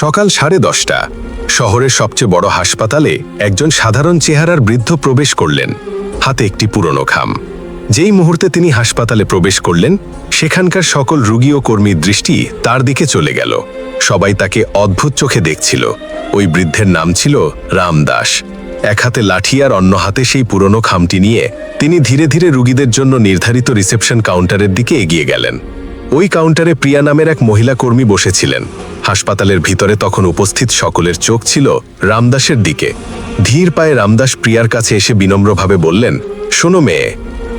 সকাল সাড়ে দশটা। শহরের সবচেয়ে বড় হাসপাতালে একজন সাধারণ চেহারার বৃদ্ধ প্রবেশ করলেন। হাতে একটি পুরনো খাম। যেই মুহূর্তে তিনি হাসপাতালে প্রবেশ করলেন, সেখানকার সকল রুগী ও কর্মীর দৃষ্টি তার দিকে চলে গেল। সবাই তাকে অদ্ভুত চোখে দেখছিল। ওই বৃদ্ধের নাম ছিল রামদাস এক হাতে লাঠি আর অন্য হাতে সেই পুরনো খামটি নিয়ে তিনি ধীরে ধীরে রুগীদের জন্য নির্ধারিত রিসেপশন কাউন্টারের দিকে এগিয়ে গেলেন। ওই কাউন্টারে প্রিয়া নামের এক মহিলা কর্মী বসেছিলেন। হাসপাতালের ভিতরে তখন উপস্থিত সকলের চোখ ছিল রামদাসের দিকে। ধীর পায়ে রামদাস প্রিয়ার কাছে এসে বিনম্রভাবে বললেন, শোনো মেয়ে,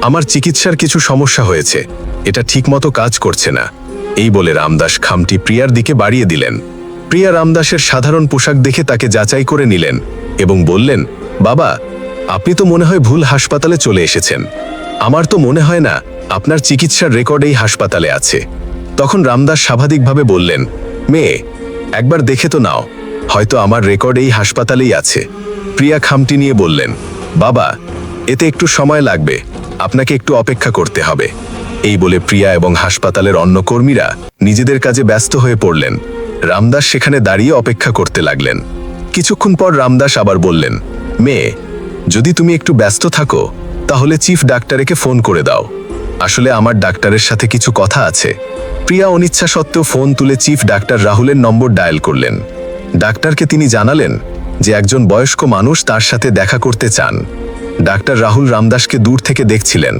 আমার চিকিৎসার কিছু সমস্যা হয়েছে। এটা ঠিকমতো কাজ করছে না। এই বলে রামদাস খামটি প্রিয়ার দিকে বাড়িয়ে দিলেন। প্রিয়া রামদাসের সাধারণ পোশাক দেখে তাকে যাচাই করে নিলেন এবং বললেন, বাবা, আপনি তো মনে হয় ভুল হাসপাতালে চলে এসেছেন। আমার তো মনে হয় না আপনার চিকিৎসার রেকর্ড এই হাসপাতালে আছে। তখন রামদাস স্বাভাবিকভাবে বললেন মেয়ে, একবার দেখে তো নাও, হয়তো আমার রেকর্ড এই হাসপাতালেই আছে। প্রিয়া খামটি নিয়ে বললেন, বাবা, এতে একটু সময় লাগবে, আপনাকে একটু অপেক্ষা করতে হবে। এই বলে প্রিয়া এবং হাসপাতালের অন্য কর্মীরা নিজেদের কাজে ব্যস্ত হয়ে পড়লেন। রামদাস সেখানে দাঁড়িয়ে অপেক্ষা করতে লাগলেন। কিছুক্ষণ পর রামদাস আবার বললেন, মেয়ে, যদি তুমি একটু ব্যস্ত থাকো, তাহলে চিফ ডাক্তারকে ফোন করে দাও। আসলে আমার ডাক্তারের সাথে কিছু কথা আছে। প্রিয়া অনিচ্ছা সত্ত্বেও ফোন তুলে চিফ ডাক্তার রাহুলের নম্বর ডায়াল করলেন। ডাক্তারকে তিনি জানালেন যে একজন বয়স্ক মানুষ তার সাথে দেখা করতে চান। ডাক্তার রাহুল রামদাসকে দূর থেকে দেখছিলেন।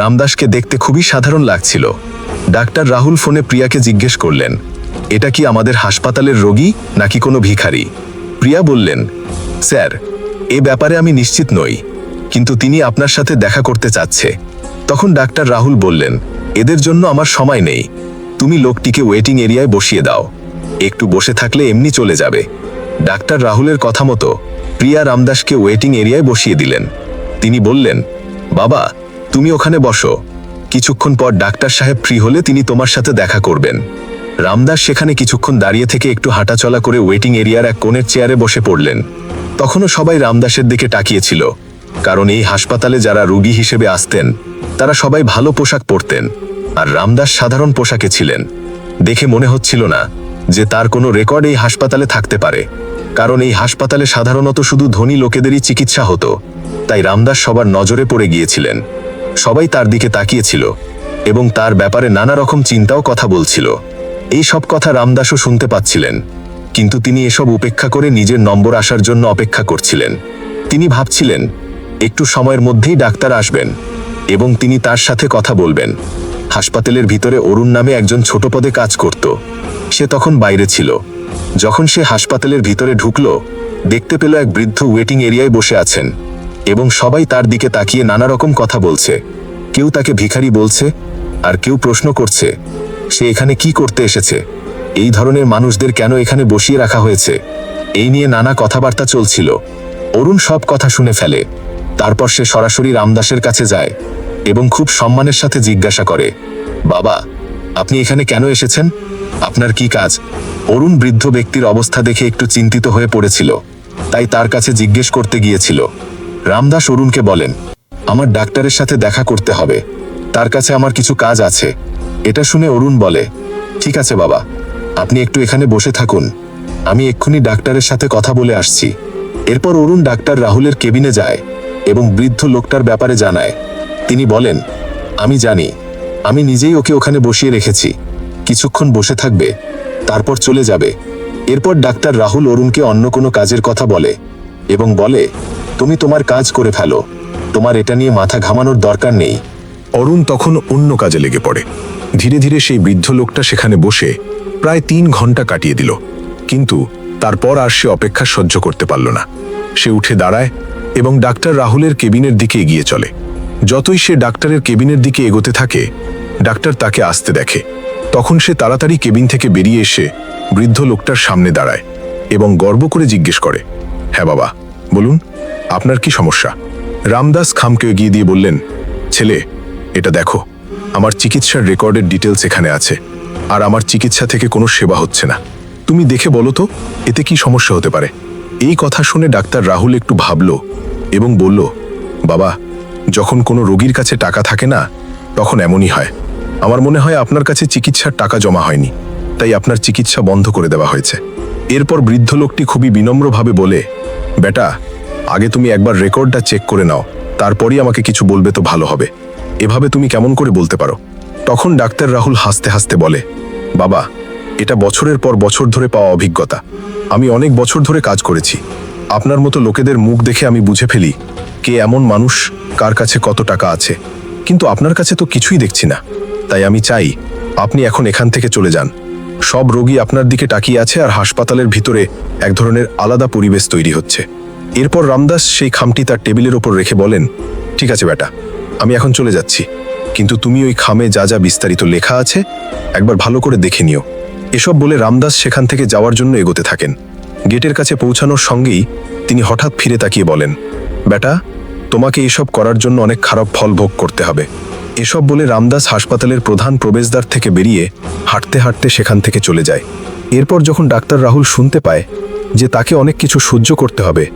রামদাসকে দেখতে খুবই সাধারণ লাগছিল। ডাক্তার রাহুল ফোনে প্রিয়াকে জিজ্ঞেস করলেন, এটা কি আমাদের হাসপাতালের রোগী নাকি কোনো ভিখারি? প্রিয়া বললেন, স্যার, এ ব্যাপারে আমি নিশ্চিত নই, কিন্তু তিনি আপনার সাথে দেখা করতে চাচ্ছে। তখন ডাক্তার রাহুল বললেন, এদের জন্য আমার সময় নেই। তুমি লোকটিকে ওয়েটিং এরিয়ায় বসিয়ে দাও। একটু বসে থাকলে এমনি চলে যাবে। ডাক্তার রাহুলের কথা মতো প্রিয়া রামদাসকে ওয়েটিং এরিয়ায় বসিয়ে দিলেন। তিনি বললেন, বাবা, তুমি ওখানে বসো। কিছুক্ষণ পর ডাক্তার সাহেব ফ্রি হলে তিনি তোমার সাথে দেখা করবেন। রামদাস সেখানে কিছুক্ষণ দাঁড়িয়ে থেকে একটু হাঁটাচলা করে ওয়েটিং এরিয়ার এক কোণের চেয়ারে বসে পড়লেন। তখনও সবাই রামদাসের দিকে তাকিয়েছিল, কারণ এই হাসপাতালে যারা রুগী হিসেবে আসতেন তারা সবাই ভালো পোশাক পরতেন, আর রামদাস সাধারণ পোশাকে ছিলেন। দেখে মনে হচ্ছিল না যে তার কোনো রেকর্ড এই হাসপাতালে থাকতে পারে, কারণ এই হাসপাতালে সাধারণত শুধু ধনী লোকেদেরই চিকিৎসা হতো। তাই রামদাস সবার নজরে পড়ে গিয়েছিলেন। সবাই তার দিকে তাকিয়েছিল এবং তার ব্যাপারে নানা রকম চিন্তাও কথা বলছিল। এই সব কথা রামদাসও শুনতে পাচ্ছিলেন, কিন্তু তিনি এসব উপেক্ষা করে নিজের নম্বর আসার জন্য অপেক্ষা করছিলেন। তিনি ভাবছিলেন, একটু সময়ের মধ্যেই ডাক্তার আসবেন। এবং তিনি তার সাথে কথা বলবেন। হাসপাতালের ভিতরে অরুণ নামে একজন ছোট পদে কাজ করত। সে তখন বাইরে ছিল। যখন সে হাসপাতালের ভিতরে ঢুকলো, দেখতে পেল এক বৃদ্ধ ওয়েটিং এরিয়ায় বসে আছেন এবং সবাই তার দিকে তাকিয়ে নানা রকম কথা বলছে। কেউ তাকে ভিখারি বলছে, আর কেউ প্রশ্ন করছে, সে এখানে কি করতে এসেছে? এই ধরনের মানুষদের কেন এখানে বসিয়ে রাখা হয়েছে? এই নিয়ে নানা কথাবার্তা চলছিল। অরুণ সব কথা শুনে ফেলে। তারপর সে সরাসরি রামদাসের কাছে যায় এবং খুব সম্মানের সাথে জিজ্ঞাসা করে, বাবা, আপনি এখানে কেন এসেছেন? আপনার কি কাজ? অরুণ বৃদ্ধ ব্যক্তির অবস্থা দেখে একটু চিন্তিত হয়ে পড়েছিল, তাই তার কাছে জিজ্ঞেস করতে গিয়েছিল। রামদাস অরুণকে বলেন, আমার ডাক্তারের সাথে দেখা করতে হবে। তার কাছে আমার কিছু কাজ আছে। এটা শুনে অরুণ বলে, ঠিক আছে বাবা, আপনি একটু এখানে বসে থাকুন। আমি এক্ষুনি ডাক্তারের সাথে কথা বলে আসছি। এরপর অরুণ ডাক্তার রাহুলের কেবিনে যায় এবং বৃদ্ধ লোকটার ব্যাপারে জানায়। তিনি বলেন, আমি জানি, আমি নিজেই ওকে ওখানে বসিয়ে রেখেছি। কিছুক্ষণ বসে থাকবে, তারপর চলে যাবে। এরপর ডাক্তার রাহুল অরুণকে অন্য কোনো কাজের কথা বলে এবং বলে, তুমি তোমার কাজ করে ফেলো। তোমার এটা নিয়ে মাথা ঘামানোর দরকার নেই। অরুণ তখন অন্য কাজে লেগে পড়ে। ধীরে ধীরে সেই বৃদ্ধ লোকটা সেখানে বসে প্রায় তিন ঘণ্টা কাটিয়ে দিল। কিন্তু তারপর আর সে অপেক্ষা সহ্য করতে পারল না। সে উঠে দাঁড়ায় এবং ডাক্তার রাহুলের কেবিনের দিকে এগিয়ে চলে। যতই সে ডাক্তারের কেবিনের দিকে এগোতে থাকে, ডাক্তার তাকে আসতে দেখে। তখন সে তাড়াতাড়ি কেবিন থেকে বেরিয়ে এসে বৃদ্ধ লোকটার সামনে দাঁড়ায় এবং গর্ব করে জিজ্ঞেস করে হ্যাঁ বাবা, বলুন, আপনার কি সমস্যা? রামদাস খামকে এগিয়ে দিয়ে বললেন, ছেলে, এটা দেখো, আমার চিকিৎসার রেকর্ডের ডিটেলস এখানে আছে, আর আমার চিকিৎসা থেকে কোনো সেবা হচ্ছে না। তুমি দেখে বলো তো, এতে কি সমস্যা হতে পারে? এই কথা শুনে ডাক্তার রাহুল একটু ভাবল এবং বলল, বাবা, যখন কোনো রোগীর কাছে টাকা থাকে না, তখন এমনই হয়। আমার মনে হয় আপনার কাছে চিকিৎসার টাকা জমা হয়নি, তাই আপনার চিকিৎসা বন্ধ করে দেওয়া হয়েছে। এরপর বৃদ্ধ লোকটি খুবই বিনম্রভাবে বলে, বেটা, আগে তুমি একবার রেকর্ডটা চেক করে নাও, তারপরই আমাকে কিছু বলবে তো ভালো হবে। এভাবে তুমি কেমন করে বলতে পারো? তখন ডাক্তার রাহুল হাসতে হাসতে বলে, বাবা, এটা বছরের পর বছর ধরে পাওয়া অভিজ্ঞতা। আমি অনেক বছর ধরে কাজ করেছি। আপনার মতো লোকেদের মুখ দেখে আমি বুঝে ফেলি কে এমন মানুষ, কার কাছে কত টাকা আছে। কিন্তু আপনার কাছে তো কিছুই দেখছি না। তাই আমি চাই, আপনি এখন এখান থেকে চলে যান। সব রোগী আপনার দিকে তাকিয়ে আছে আর হাসপাতালের ভিতরে এক ধরনের আলাদা পরিবেশ তৈরি হচ্ছে। এরপর রামদাস সেই খামটি তার টেবিলের ওপর রেখে বলেন, ঠিক আছে বেটা, আমি এখন চলে যাচ্ছি। কিন্তু তুমি ওই খামে যা যা বিস্তারিত লেখা আছে, একবার ভালো করে দেখে নিও। এসব বলে রামদাস সেখান থেকে যাওয়ার জন্য এগোতে থাকেন। গেটের কাছে পৌঁছানোর সঙ্গেই তিনি হঠাৎ ফিরে তাকিয়ে বলেন, বেটা, তোমাকে এসব করার জন্য অনেক খারাপ ফল ভোগ করতে হবে। এসব বলে রামদাস হাসপাতালের প্রধান প্রবেশদ্বার থেকে বেরিয়ে হাঁটতে হাঁটতে সেখান থেকে চলে যায়। এরপর যখন ডাক্তার রাহুল শুনতে পায় যে তাকে অনেক কিছু সহ্য করতে হবে,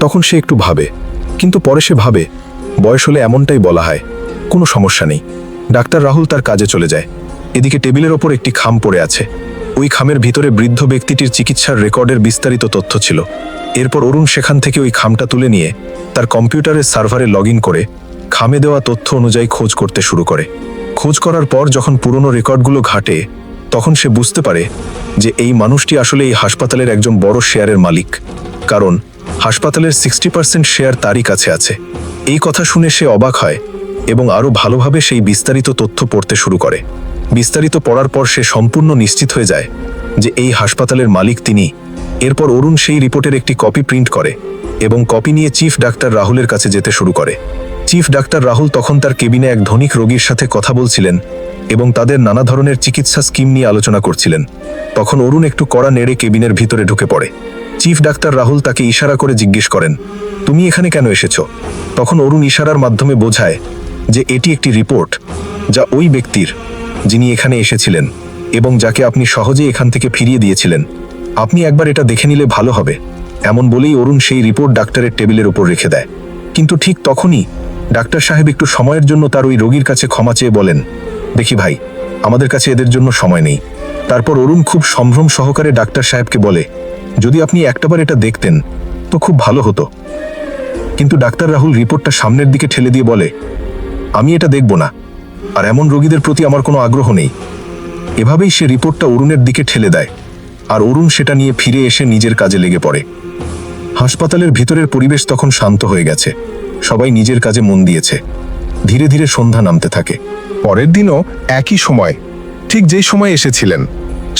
তখন সে একটু ভাবে। কিন্তু পরে সে ভাবে, বয়স হলে এমনটাই বলা হয়, কোনো সমস্যা নেই। ডাক্তার রাহুল তার কাজে চলে যায়। এদিকে টেবিলের ওপর একটি খাম পড়ে আছে। ওই খামের ভিতরে বৃদ্ধ ব্যক্তিটির চিকিৎসার রেকর্ডের বিস্তারিত তথ্য ছিল। এরপর অরুণ সেখান থেকে ওই খামটা তুলে নিয়ে তার কম্পিউটারের সার্ভারে লগ করে খামে দেওয়া তথ্য অনুযায়ী খোঁজ করতে শুরু করে। খোঁজ করার পর যখন পুরনো রেকর্ডগুলো ঘাটে, তখন সে বুঝতে পারে যে এই মানুষটি আসলে এই হাসপাতালের একজন বড় শেয়ারের মালিক। কারণ হাসপাতালের সিক্সটি পার্সেন্ট শেয়ার তারই কাছে আছে। এই কথা শুনে সে অবাক হয় এবং আরও ভালোভাবে সেই বিস্তারিত তথ্য পড়তে শুরু করে। বিস্তারিত পড়ার পর সে সম্পূর্ণ নিশ্চিত হয়ে যায় যে এই হাসপাতালের মালিক তিনি। এরপর অরুণ সেই রিপোর্টের একটি কপি প্রিন্ট করে এবং কপি নিয়ে চিফ ডাক্তার রাহুলের কাছে যেতে শুরু করে। চিফ ডাক্তার রাহুল তখন তার কেবিনে এক ধনিক রোগীর সাথে কথা বলছিলেন এবং তাদের নানা ধরনের চিকিৎসা স্কিম নিয়ে আলোচনা করছিলেন। তখন অরুণ একটু কড়া নেড়ে কেবিনের ভিতরে ঢুকে পড়ে। চিফ ডাক্তার রাহুল তাকে ইশারা করে জিজ্ঞেস করেন, তুমি এখানে কেন এসেছ? তখন অরুণ ইশারার মাধ্যমে বোঝায় যে এটি একটি রিপোর্ট যা ওই ব্যক্তির যিনি এখানে এসেছিলেন এবং যাকে আপনি সহজে এখান থেকে ফিরিয়ে দিয়েছিলেন। আপনি একবার এটা দেখে নিলে ভালো হবে। এমন বলেই অরুণ সেই রিপোর্ট ডাক্তারের টেবিলের উপর রেখে দেয়। কিন্তু ঠিক তখনই ডাক্তার সাহেব একটু সময়ের জন্য তার ওই রোগীর কাছে ক্ষমা চেয়ে বলেন, দেখি ভাই, আমাদের কাছে এদের জন্য সময় নেই। তারপর অরুণ খুব সম্ভ্রম সহকারে ডাক্তার সাহেবকে বলে, যদি আপনি একটাবার এটা দেখতেন, তো খুব ভালো হতো। কিন্তু ডাক্তার রাহুল রিপোর্টটা সামনের দিকে ঠেলে দিয়ে বলে, আমি এটা দেখব না। আর এমন রোগীদের প্রতি আমার কোনো আগ্রহ নেই। এভাবেই সে রিপোর্টটা অরুণের দিকে ঠেলে দেয়, আর অরুণ সেটা নিয়ে ফিরে এসে নিজের কাজে লেগে পড়ে। হাসপাতালের ভিতরের পরিবেশ তখন শান্ত হয়ে গেছে। সবাই নিজের কাজে মন দিয়েছে। ধীরে ধীরে সন্ধ্যা নামতে থাকে। পরের দিনও একই সময়। ঠিক যেই সময় এসেছিলেন,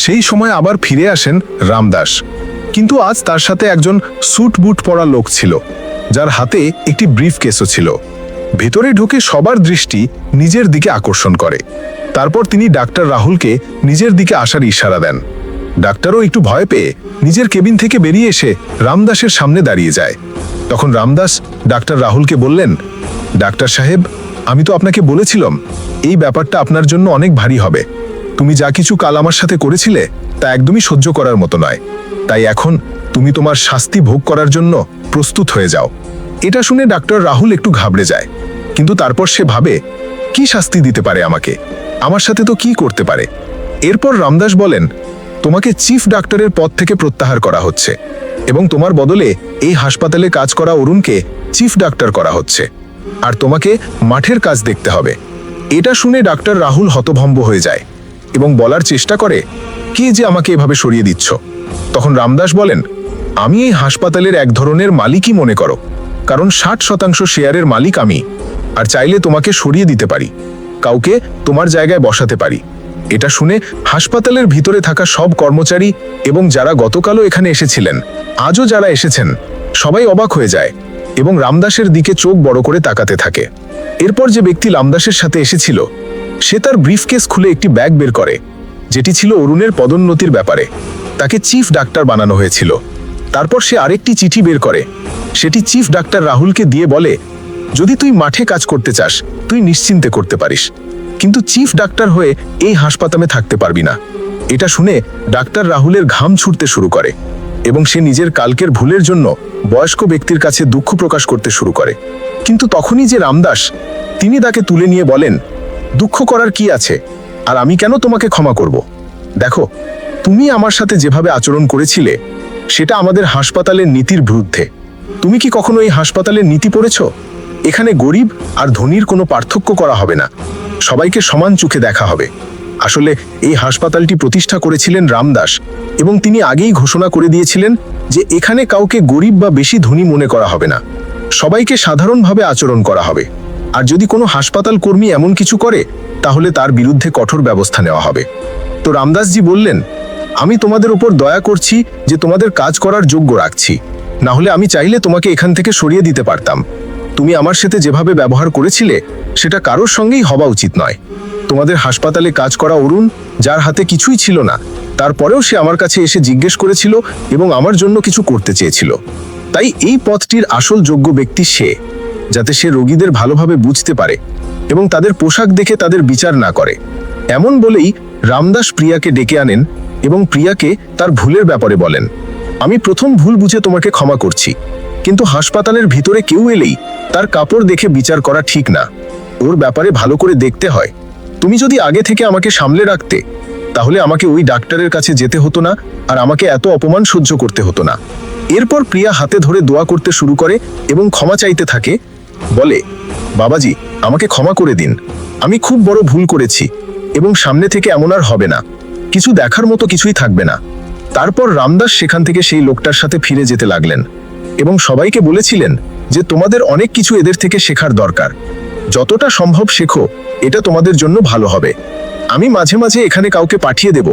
সেই সময় আবার ফিরে আসেন রামদাস। কিন্তু আজ তার সাথে একজন স্যুট বুট পরা লোক ছিল, যার হাতে একটি ব্রিফ কেসও ছিল। ভেতরে ঢুকে সবার দৃষ্টি নিজের দিকে আকর্ষণ করে। তারপর তিনি ডাক্তার রাহুলকে নিজের দিকে আসার ইশারা দেন। ডাক্তারও একটু ভয় পেয়ে নিজের কেবিন থেকে বেরিয়ে এসে রামদাসের সামনে দাঁড়িয়ে যায়। তখন রামদাস ডাক্তার রাহুলকে বললেন, ডাক্তার সাহেব, আমি তো আপনাকে বলেছিলাম, এই ব্যাপারটা আপনার জন্য অনেক ভারী হবে। তুমি যা কিছু কাল আমার সাথে করেছিলে, তা একদমই সহ্য করার মতো নয়। তাই এখন তুমি তোমার শাস্তি ভোগ করার জন্য প্রস্তুত হয়ে যাও। এটা শুনে ডাক্তার রাহুল একটু ঘাবড়ে যায়। কিন্তু তারপর সে ভাবে, কি শাস্তি দিতে পারে আমাকে? আমার সাথে তো কি করতে পারে? এরপর রামদাস বলেন, তোমাকে চিফ ডাক্তারের পদ থেকে প্রত্যাহার করা হচ্ছে এবং তোমার বদলে এই হাসপাতালে কাজ করা অরুণকে চিফ ডাক্তার করা হচ্ছে। আর তোমাকে মাঠের কাজ দেখতে হবে। এটা শুনে ডাক্তার রাহুল হতভম্ব হয়ে যায় এবং বলার চেষ্টা করে, কি যে আমাকে এভাবে সরিয়ে দিচ্ছ? তখন রামদাস বলেন, আমি এই হাসপাতালের এক ধরনের মালিকই মনে করো। কারণ ষাট শতাংশ শেয়ারের মালিক আমি। আর চাইলে তোমাকে সরিয়ে দিতে পারি। কাউকে তোমার জায়গায় বসাতে পারি। এটা শুনে হাসপাতালের ভিতরে থাকা সব কর্মচারী এবং যারা গতকালও এখানে এসেছিলেন, আজও যারা এসেছেন, সবাই অবাক হয়ে যায় এবং রামদাসের দিকে চোখ বড় করে তাকাতে থাকে। এরপর যে ব্যক্তি রামদাসের সাথে এসেছিল, সে তার ব্রিফকেস খুলে একটি ব্যাগ বের করে, যেটি ছিল অরুণের পদোন্নতির ব্যাপারে। তাকে চিফ ডাক্তার বানানো হয়েছিল। তারপর সে আরেকটি চিঠি বের করে। সেটি চিফ ডাক্তার রাহুলকে দিয়ে বলে, যদি তুই মাঠে কাজ করতে চাস, তুই নিশ্চিন্তে করতে পারিস। কিন্তু চিফ ডাক্তার হয়ে এই হাসপাতালে থাকতে পারবি না। এটা শুনে ডাক্তার রাহুলের ঘাম ছুটতে শুরু করে এবং সে নিজের কালকের ভুলের জন্য বয়স্ক ব্যক্তির কাছে দুঃখ প্রকাশ করতে শুরু করে। কিন্তু তখনই যে রামদাস, তিনি তাকে তুলে নিয়ে বলেন, দুঃখ করার কি আছে? আর আমি কেন তোমাকে ক্ষমা করব? দেখো, তুমি আমার সাথে যেভাবে আচরণ করেছিলে সেটা আমাদের হাসপাতালের নীতির বিরুদ্ধে। তুমি কি কখনো এই হাসপাতালের নীতি পড়েছ? এখানে গরিব আর ধনীর কোনো পার্থক্য করা হবে না। সবাইকে সমান চোখে দেখা হবে। আসলে এই হাসপাতালটি প্রতিষ্ঠা করেছিলেন রামদাস এবং তিনি আগেই ঘোষণা করে দিয়েছিলেন যে এখানে কাউকে গরিব বা বেশি ধনী মনে করা হবে না। সবাইকে সাধারণভাবে আচরণ করা হবে। আর যদি কোনো হাসপাতাল কর্মী এমন কিছু করে, তাহলে তার বিরুদ্ধে কঠোর ব্যবস্থা নেওয়া হবে। তো রামদাসজি বললেন আমি তোমাদের উপর দয়া করছি যে তোমাদের কাজ করার যোগ্য রাখছি। না হলে আমি চাইলে তোমাকে এখান থেকে সরিয়ে দিতে পারতাম। তুমি আমার সাথে যেভাবে ব্যবহার করেছিলে, সেটা কারোর সঙ্গেই হওয়া উচিত নয়। তোমাদের হাসপাতালে কাজ করা অরুণ, যার হাতে কিছুই ছিল না, তারপরেও সে আমার কাছে এসে জিজ্ঞেস করেছিল এবং আমার জন্য কিছু করতে চেয়েছিল। তাই এই পথটির আসল যোগ্য ব্যক্তি সে, যাতে সে রোগীদের ভালোভাবে বুঝতে পারে এবং তাদের পোশাক দেখে তাদের বিচার না করে। এমন বলেই রামদাস প্রিয়াকে ডেকে আনেন এবং প্রিয়াকে তার ভুলের ব্যাপারে বলেন। আমি প্রথম ভুল বুঝে তোমাকে ক্ষমা করছি, কিন্তু হাসপাতালের ভিতরে কেউ এলেই তার কাপড় দেখে বিচার করা ঠিক না। ওর ব্যাপারে ভালো করে দেখতে হয়। তুমি যদি আগে থেকে আমাকে সামলে রাখতে, তাহলে আমাকে ওই ডাক্তারের কাছে যেতে হতো না আর আমাকে এত অপমান সহ্য করতে হতো না। এরপর প্রিয়া হাতে ধরে দোয়া করতে শুরু করে এবং ক্ষমা চাইতে থাকে, বলে, বাবাজি, আমাকে ক্ষমা করে দিন। আমি খুব বড় ভুল করেছি এবং সামনে থেকে এমন আর হবে না। কিছু দেখার মতো কিছুই থাকবে না। তারপর রামদাস সেখান থেকে সেই লোকটার সাথে ফিরে যেতে লাগলেন এবং সবাইকে বলেছিলেন যে তোমাদের অনেক কিছু এদের থেকে শেখার দরকার। যতটা সম্ভব শেখো, এটা তোমাদের জন্য ভালো হবে। আমি মাঝে মাঝে এখানে কাউকে পাঠিয়ে দেব,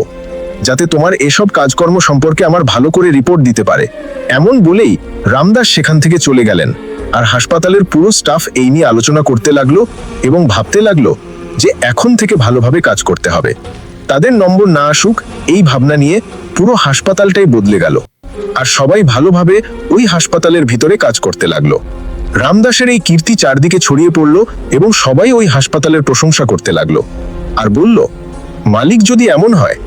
যাতে তোমার এসব কাজকর্ম সম্পর্কে আমার ভালো করে রিপোর্ট দিতে পারে। এমন বলেই রামদাস সেখান থেকে চলে গেলেন আর হাসপাতালের পুরো স্টাফ এই নিয়ে আলোচনা করতে লাগল এবং ভাবতে লাগল যে এখন থেকে ভালোভাবে কাজ করতে হবে। তাদের নম্বর না আসুক, এই ভাবনা নিয়ে পুরো হাসপাতালটাই বদলে গেল। আর সবাই ভালোভাবে ওই হাসপাতালের ভিতরে কাজ করতে লাগল। রামদাসের এই কীর্তি চারদিকে ছড়িয়ে পড়ল এবং সবাই ওই হাসপাতালের প্রশংসা করতে লাগল। আর বলল, মালিক যদি এমন হয়,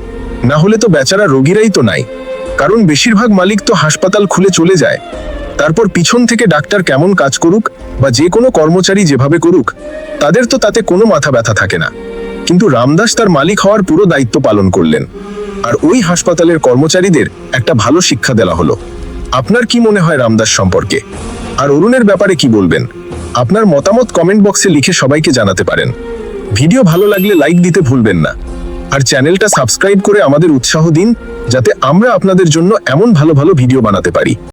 না হলে তো বেচারা রোগীরাই তো নাই। কারণ বেশিরভাগ মালিক তো হাসপাতাল খুলে চলে যায়। তারপর পিছন থেকে ডাক্তার কেমন কাজ করুক বা যে কোনো কর্মচারী যেভাবে করুক, তাদের তো তাতে কোনো মাথা ব্যথা থাকে না। কিন্তু রামদাস তার মালিক হওয়ার পুরো দায়িত্ব পালন করলেন। আর ওই হাসপাতালের কর্মচারীদের একটা ভালো শিক্ষা দেওয়া হলো। আপনার কি মনে হয় রামদাস সম্পর্কে? আর অরুণের ব্যাপারে কি বলবেন? আপনার মতামত কমেন্ট বক্সে লিখে সবাইকে জানাতে পারেন। ভিডিও ভালো লাগলে লাইক দিতে ভুলবেন না। আর চ্যানেলটা সাবস্ক্রাইব করে আমাদের উৎসাহ দিন, যাতে আমরা আপনাদের জন্য এমন ভালো ভালো ভিডিও বানাতে পারি।